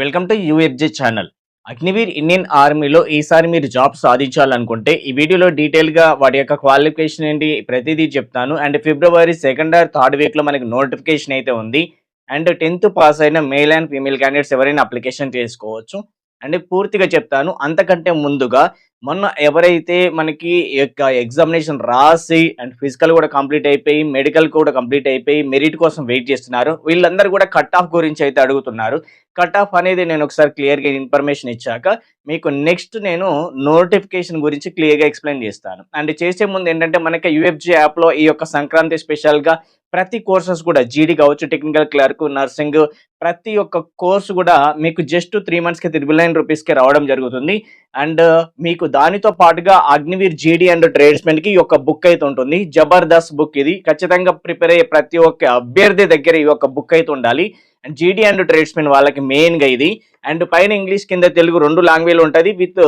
Welcome to UFJ channel Agniveer Indian ఆర్మీలో ఈసారి మీరు జాబ్ సాధించాలనుకుంటే ఈ వీడియోలో డీటెయిల్గా వాటి యొక్క క్వాలిఫికేషన్ ఏంటి ప్రతిదీ చెప్తాను. And February second or third వీక్లో మనకి నోటిఫికేషన్ అయితే ఉంది. అండ్ టెన్త్ పాస్ అయిన మేల్ అండ్ ఫీమేల్ క్యాండిడేట్స్ ఎవరైనా అప్లికేషన్ చేసుకోవచ్చు. అండ్ పూర్తిగా చెప్తాను. అంతకంటే ముందుగా మొన్న ఎవరైతే మనకి యొక్క ఎగ్జామినేషన్ రాసి అండ్ ఫిజికల్ కూడా కంప్లీట్ అయిపోయి మెడికల్ కూడా కంప్లీట్ అయిపోయి మెరిట్ కోసం వెయిట్ చేస్తున్నారు. వీళ్ళందరూ కూడా కట్ ఆఫ్ గురించి అయితే అడుగుతున్నారు. కట్ ఆఫ్ అనేది నేను ఒకసారి క్లియర్గా ఇన్ఫర్మేషన్ ఇచ్చాక మీకు నెక్స్ట్ నేను నోటిఫికేషన్ గురించి క్లియర్గా ఎక్స్ప్లెయిన్ చేస్తాను. అండ్ చేసే ముందు ఏంటంటే మనకి యూఎఫ్జీ యాప్లో ఈ యొక్క సంక్రాంతి స్పెషల్గా ప్రతి కోర్సెస్ కూడా జీడీ కావచ్చు టెక్నికల్ క్లర్క్ నర్సింగ్ ప్రతి ఒక్క కోర్సు కూడా మీకు జస్ట్ త్రీ మంత్స్కి త్రిబుల్ నైన్ రూపీస్కి రావడం జరుగుతుంది. అండ్ మీకు దానితో పాటుగా అగ్నివీర్ జీడీ అండ్ ట్రేడ్స్మెన్కి ఈ యొక్క బుక్ అయితే ఉంటుంది. జబర్దస్త్ బుక్ ఇది. ఖచ్చితంగా ప్రిపేర్ అయ్యే ప్రతి ఒక్క అభ్యర్థి దగ్గర ఈ యొక్క బుక్ అయితే ఉండాలి. అండ్ జీడీ అండ్ ట్రేడ్స్మెన్ వాళ్ళకి మెయిన్గా ఇది. అండ్ పైన ఇంగ్లీష్ కింద తెలుగు రెండు లాంగ్వేజ్ ఉంటుంది. విత్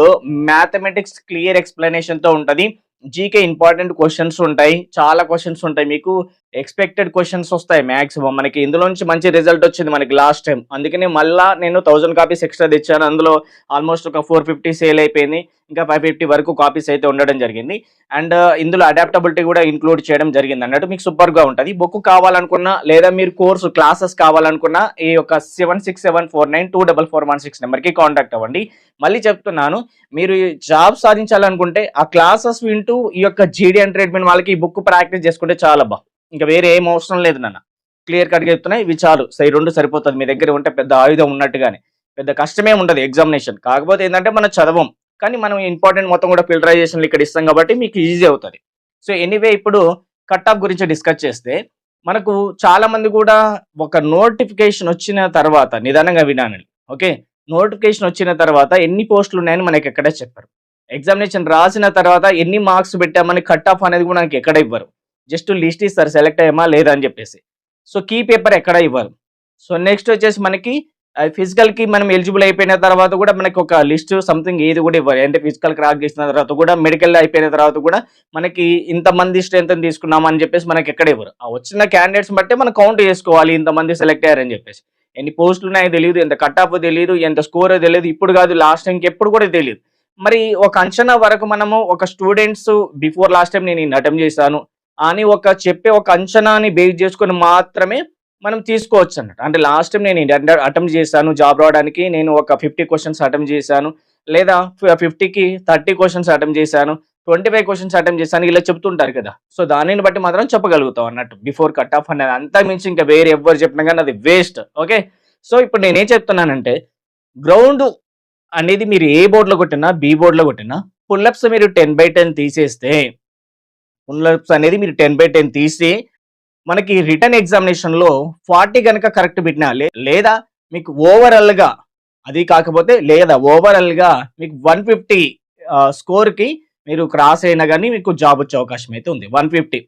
మ్యాథమెటిక్స్ క్లియర్ ఎక్స్ప్లెనేషన్తో ఉంటుంది. జీకే ఇంపార్టెంట్ క్వశ్చన్స్ ఉంటాయి. చాలా క్వశ్చన్స్ ఉంటాయి మీకు. ఎక్స్పెక్టెడ్ క్వశ్చన్స్ వస్తాయి మ్యాక్సిమం మనకి. ఇందులో నుంచి మంచి రిజల్ట్ వచ్చింది మనకి లాస్ట్ టైం అందుకనే మళ్ళా నేను థౌజండ్ కాపీస్ ఎక్స్ట్రా తెచ్చాను. అందులో ఆల్మోస్ట్ ఒక ఫోర్ ఫిఫ్టీ సేల్ అయిపోయింది. ఇంకా ఫైవ్ ఫిఫ్టీ వరకు కాపీస్ అయితే ఉండడం జరిగింది. అండ్ uh, ఇందులో అడాప్టబిలిటీ కూడా ఇంక్లూడ్ చేయడం జరిగింది. అన్నట్టు మీకు సూపర్గా ఉంటుంది. బుక్ కావాలనుకున్నా లేదా మీరు కోర్సు క్లాసెస్ కావాలనుకున్నా ఈ యొక్క seven six seven four nine two double four one six నెంబర్కి కాంటాక్ట్ అవ్వండి. మళ్ళీ చెప్తున్నాను మీరు జాబ్ సాధించాలనుకుంటే ఆ క్లాసెస్ వింటూ ఈ యొక్క జీడీ అండ్ ట్రీట్మెంట్ వాళ్ళకి ఈ బుక్ ప్రాక్టీస్ చేసుకుంటే చాలా బా. ఇంకా వేరే ఏం అవసరం లేదు నాన్న. క్లియర్ కట్గా చెప్తున్నాయి. ఇవి చాలు. సై రెండు సరిపోతుంది. మీ దగ్గర ఉంటే పెద్ద ఆయుధం ఉన్నట్టుగానే. పెద్ద కష్టమే ఉండదు. ఎగ్జామినేషన్ కాకపోతే ఏంటంటే మనం చదవం. కానీ మనం ఇంపార్టెంట్ మొత్తం కూడా ఫిల్టరైజేషన్ ఇక్కడ ఇస్తాం కాబట్టి మీకు ఈజీ అవుతుంది. సో ఎనీవే ఇప్పుడు కట్ ఆఫ్ గురించి డిస్కస్ చేస్తే మనకు చాలా మంది కూడా ఒక నోటిఫికేషన్ వచ్చిన తర్వాత నిదానంగా వినానండి ఓకే? నోటిఫికేషన్ వచ్చిన తర్వాత ఎన్ని పోస్టులు ఉన్నాయని మనకి ఎక్కడ చెప్పారు. ఎగ్జామినేషన్ రాసిన తర్వాత ఎన్ని మార్క్స్ పెట్టామని కట్ ఆఫ్ అనేది కూడా మనకి ఎక్కడ ఇవ్వరు. జస్ట్ లిస్ట్ ఇస్తారు సెలెక్ట్ అయ్యామా లేదా అని చెప్పేసి. సో కీ పేపర్ ఎక్కడ ఇవ్వరు. సో నెక్స్ట్ వచ్చేసి మనకి ఫిజికల్కి మనం ఎలిజిబుల్ అయిపోయిన తర్వాత కూడా మనకి ఒక లిస్ట్ సంథింగ్ ఏది కూడా ఇవ్వాలి అంటే ఫిజికల్ క్రాక్ చేసిన తర్వాత కూడా మెడికల్ అయిపోయిన తర్వాత కూడా మనకి ఇంతమంది స్ట్రెంత్ తీసుకున్నాం అని చెప్పేసి మనకి ఎక్కడ ఇవ్వరు. ఆ వచ్చిన క్యాండిడేట్స్ బట్టే మనం కౌంట్ చేసుకోవాలి ఇంతమంది సెలెక్ట్ అయ్యారని చెప్పేసి. ఎన్ని పోస్టులు ఉన్నాయో తెలియదు ఎంత కట్ ఆఫ్ తెలియదు ఎంత స్కోర్ తెలియదు ఇప్పుడు కాదు లాస్ట్ టైంకి ఎప్పుడు కూడా తెలియదు మరి ఒక అంచనా వరకు మనము ఒక స్టూడెంట్స్ బిఫోర్ లాస్ట్ టైం నేను అటెంప్ట్ చేశాను. అని ఒక చెప్పే ఒక అంచనాని బేస్ చేసుకొని మాత్రమే మనం తీసుకోవచ్చు అన్నట్టు. అంటే లాస్ట్ టైం నేను అటెంప్ట్ చేశాను జాబ్ రావడానికి నేను ఒక ఫిఫ్టీ క్వశ్చన్స్ అటెంప్ట్ చేశాను లేదా ఫిఫ్టీకి థర్టీ క్వశ్చన్స్ అటెంప్ట్ చేశాను ట్వంటీ ఫైవ్ క్వశ్చన్స్ అటెంప్ట్ చేశాను ఇలా చెప్తుంటారు కదా. సో దానిని బట్టి మాత్రం చెప్పగలుగుతాం అన్నట్టు. బిఫోర్ కట్ ఆఫ్ అనేది అంతా మించి ఇంకా వేరే ఎవరు చెప్పినా కానీ అది వేస్ట్ ఓకే సో ఇప్పుడు నేనేం చెప్తున్నానంటే గ్రౌండ్ అనేది మీరు ఏ బోర్డులో కొట్టినా బి బోర్డులో కొట్టినా పుల్లప్స్ మీరు టెన్ బై టెన్ తీసేస్తే పుల్లప్స్ అనేది మీరు టెన్ బై టెన్ తీసి మనకి రిటర్న్ ఎగ్జామినేషన్లో ఫార్టీ కనుక కరెక్ట్ పెట్టినా లేదా మీకు ఓవరాల్గా అది కాకపోతే లేదా ఓవరాల్గా మీకు వన్ ఫిఫ్టీ స్కోర్కి మీరు క్రాస్ అయినా కానీ మీకు జాబ్ వచ్చే అవకాశం అయితే ఉంది. One fifty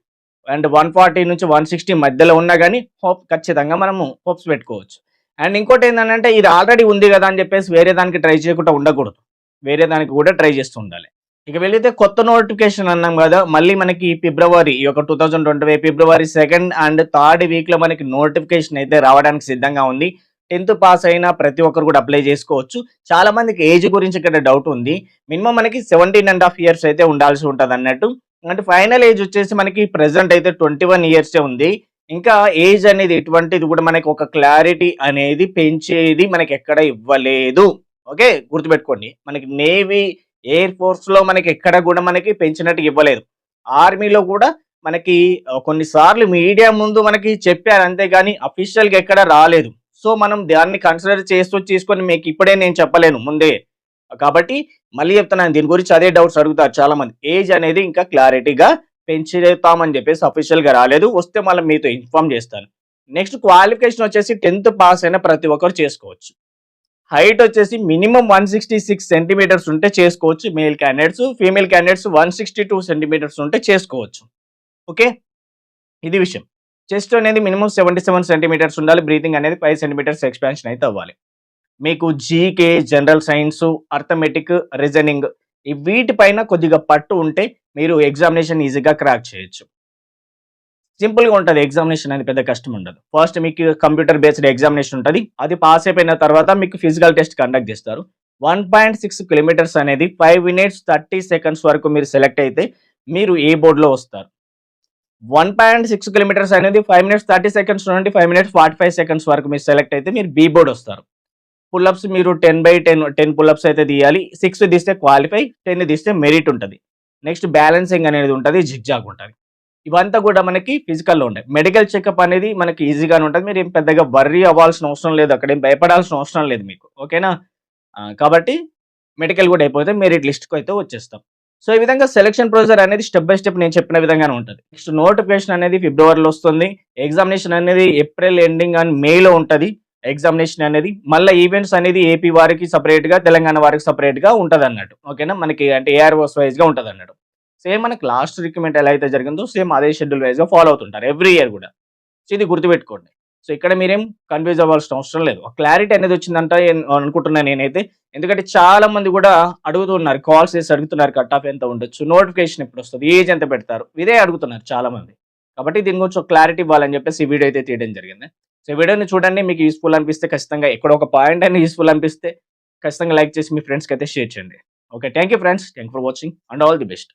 and one forty నుంచి వన్ సిక్స్టీ మధ్యలో ఉన్నా కానీ హోప్ ఖచ్చితంగా మనము హోప్స్ పెట్టుకోవచ్చు. అండ్ ఇంకోటి ఏంటంటే ఇది ఆల్రెడీ ఉంది కదా అని చెప్పేసి వేరే దానికి ట్రై చేయకుండా ఉండకూడదు. వేరే దానికి కూడా ట్రై చేస్తూ ఉండాలి. ఇక వెళితే కొత్త నోటిఫికేషన్ అన్నాం కదా మళ్ళీ మనకి ఫిబ్రవరి ఈ యొక్క టూ థౌజండ్ ట్వంటీ ఫైవ్ ఫిబ్రవరి సెకండ్ అండ్ థర్డ్ వీక్లో మనకి నోటిఫికేషన్ అయితే రావడానికి సిద్ధంగా ఉంది. టెన్త్ పాస్ అయినా ప్రతి ఒక్కరు కూడా అప్లై చేసుకోవచ్చు. చాలా మందికి ఏజ్ గురించి ఇక్కడ డౌట్ ఉంది. మినిమం మనకి సెవెంటీన్ అండ్ హాఫ్ ఇయర్స్ అయితే ఉండాల్సి ఉంటుంది అన్నట్టు. అంటే ఫైనల్ ఏజ్ వచ్చేసి మనకి ప్రెసెంట్ అయితే ట్వంటీ వన్ ఇయర్సే ఉంది. ఇంకా ఏజ్ అనేది ఎటువంటిది కూడా మనకి ఒక క్లారిటీ అనేది పెంచేది మనకి ఎక్కడ ఇవ్వలేదు. ఓకే? గుర్తుపెట్టుకోండి. మనకి నేవీ ఎయిర్ ఫోర్స్లో మనకి ఎక్కడ కూడా మనకి పెంచినట్టు ఇవ్వలేదు. ఆర్మీలో కూడా మనకి కొన్నిసార్లు మీడియా ముందు మనకి చెప్పారు అంతేగాని అఫీషియల్గా ఎక్కడ రాలేదు. సో మనం దాన్ని కన్సిడర్ చేస్తూ తీసుకొని మీకు ఇప్పుడే నేను చెప్పలేను ముందే. కాబట్టి మళ్ళీ చెప్తున్నాను దీని గురించి అదే డౌట్స్ అడుగుతారు చాలా మంది ఏజ్ అనేది ఇంకా క్లారిటీగా పెంచుతామని చెప్పేసి అఫీషియల్గా రాలేదు. వస్తే మళ్ళీ మీతో ఇన్ఫార్మ్ చేస్తాను. నెక్స్ట్ క్వాలిఫికేషన్ వచ్చేసి టెన్త్ పాస్ అయిన ప్రతి ఒక్కరు చేసుకోవచ్చు. హైట్ వచ్చేసి minimum one sixty six centimetres ఉంటే చేసుకోవచ్చు. Male candidates female candidates one sixty two centimetres ఉంటే చేసుకోవచ్చు. ఓకే? ఇది విషయం. చెస్ట్ అనేది మినిమం సెవెంటీ సెవెన్ సెంటీమీటర్స్ ఉండాలి. బ్రీతింగ్ అనేది ఫైవ్ సెంటీమీటర్స్ ఎక్స్పాన్షన్ అయితే అవ్వాలి. మీకు GK general science arithmetic reasoning ఈ వీటిపైన కొద్దిగా పట్టు ఉంటే మీరు ఎగ్జామినేషన్ ఈజీగా క్రాక్ చేయొచ్చు. సింపుల్గా ఉంటుంది ఎగ్జామినేషన్ అనేది పెద్ద కష్టం ఉండదు. ఫస్ట్ మీకు కంప్యూటర్ బేస్డ్ ఎగ్జామినేషన్ ఉంటుంది అది పాస్ అయిపోయిన తర్వాత మీకు ఫిజికల్ టెస్ట్ కండక్ట్ చేస్తారు. వన్ పాయింట్ సిక్స్ కిలోమీటర్స్ అనేది ఫైవ్ మినిట్స్ థర్టీ సెకండ్స్ వరకు మీరు సెలెక్ట్ అయితే మీరు ఏ బోర్డులో వస్తారు. వన్ పాయింట్ సిక్స్ కిలోమీటర్స్ అనేది ఫైవ్ మినిట్స్ థర్టీ సెకండ్స్ నుండి five minutes forty five seconds వరకు మీరు సెలెక్ట్ అయితే మీరు బీ బోర్డ్ వస్తారు. పుల్అప్స్ మీరు ten by ten ten pull ups అయితే తీయాలి. సిక్స్ తీస్తే క్వాలిఫై టెన్ తీస్తే మెరిట్ ఉంటుంది. నెక్స్ట్ బ్యాలెన్సింగ్ అనేది ఉంటుంది జిగ్జాగ్ ఉంటుంది. ఇవంతా కూడా మనకి ఫిజికల్లో ఉంటాయి. మెడికల్ చెకప్ అనేది మనకి ఈజీగానే ఉంటుంది. మీరు ఏం పెద్దగా వర్రీ అవ్వాల్సిన అవసరం లేదు. అక్కడ ఏం భయపడాల్సిన అవసరం లేదు మీకు. ఓకేనా కాబట్టి మెడికల్ కూడా అయిపోతే మెరిట్ లిస్ట్కి అయితే వచ్చేస్తాం. సో ఈ విధంగా సెలక్షన్ ప్రొసీజర్ అనేది స్టెప్ బై స్టెప్ నేను చెప్పిన విధంగానే ఉంటుంది. నెక్స్ట్ నోటిఫికేషన్ అనేది ఫిబ్రవరిలో వస్తుంది. ఎగ్జామినేషన్ అనేది ఏప్రిల్ ఎండింగ్ అండ్ మేలో ఉంటుంది. ఎగ్జామినేషన్ అనేది మళ్ళీ ఈవెంట్స్ అనేది ఏపీ వారికి సపరేట్గా తెలంగాణ వారికి సపరేట్గా ఉంటుంది అన్నట్టు ఓకేనా మనకి అంటే ఏఆర్ఓస్ వైజ్గా ఉంటుంది అన్నట్టు సేమ్ మనకి లాస్ట్ రిక్రూట్మెంట్ ఎలా అయితే జరిగిందో సేమ్ అదే షెడ్యూల్ వైజ్గా ఫాలో అవుతుంటారు ఎవ్రీ ఇయర్ కూడా. సో ఇది గుర్తుపెట్టుకోండి. సో ఇక్కడ మీరేం కన్ఫ్యూజ్ అవ్వాల్సిన అవసరం లేదు. క్లారిటీ అనేది వచ్చిందంట అనుకుంటున్నాను నేనైతే. ఎందుకంటే చాలా మంది కూడా అడుగుతున్నారు కాల్స్ చేసి అడుగుతున్నారు కట్ ఆఫ్ ఎంత ఉండొచ్చు నోటిఫికేషన్ ఎప్పుడు వస్తుంది ఏజ్ ఎంత పెడతారు ఇదే అడుగుతున్నారు చాలా మంది కాబట్టి దీని గురించి క్లారిటీ ఇవ్వాలని చెప్పేసి ఈ వీడియో అయితే తీయడం జరిగింది. సో వీడియోని చూడండి మీకు యూస్ఫుల్ అనిపిస్తే ఖచ్చితంగా ఎక్కడ ఒక పాయింట్ అయినా యూస్ఫుల్ అనిపిస్తే ఖచ్చితంగా లైక్ చేసి మీ ఫ్రెండ్స్కి అయితే షేర్ చేయండి. Okay thank you friends thank for watching and all the best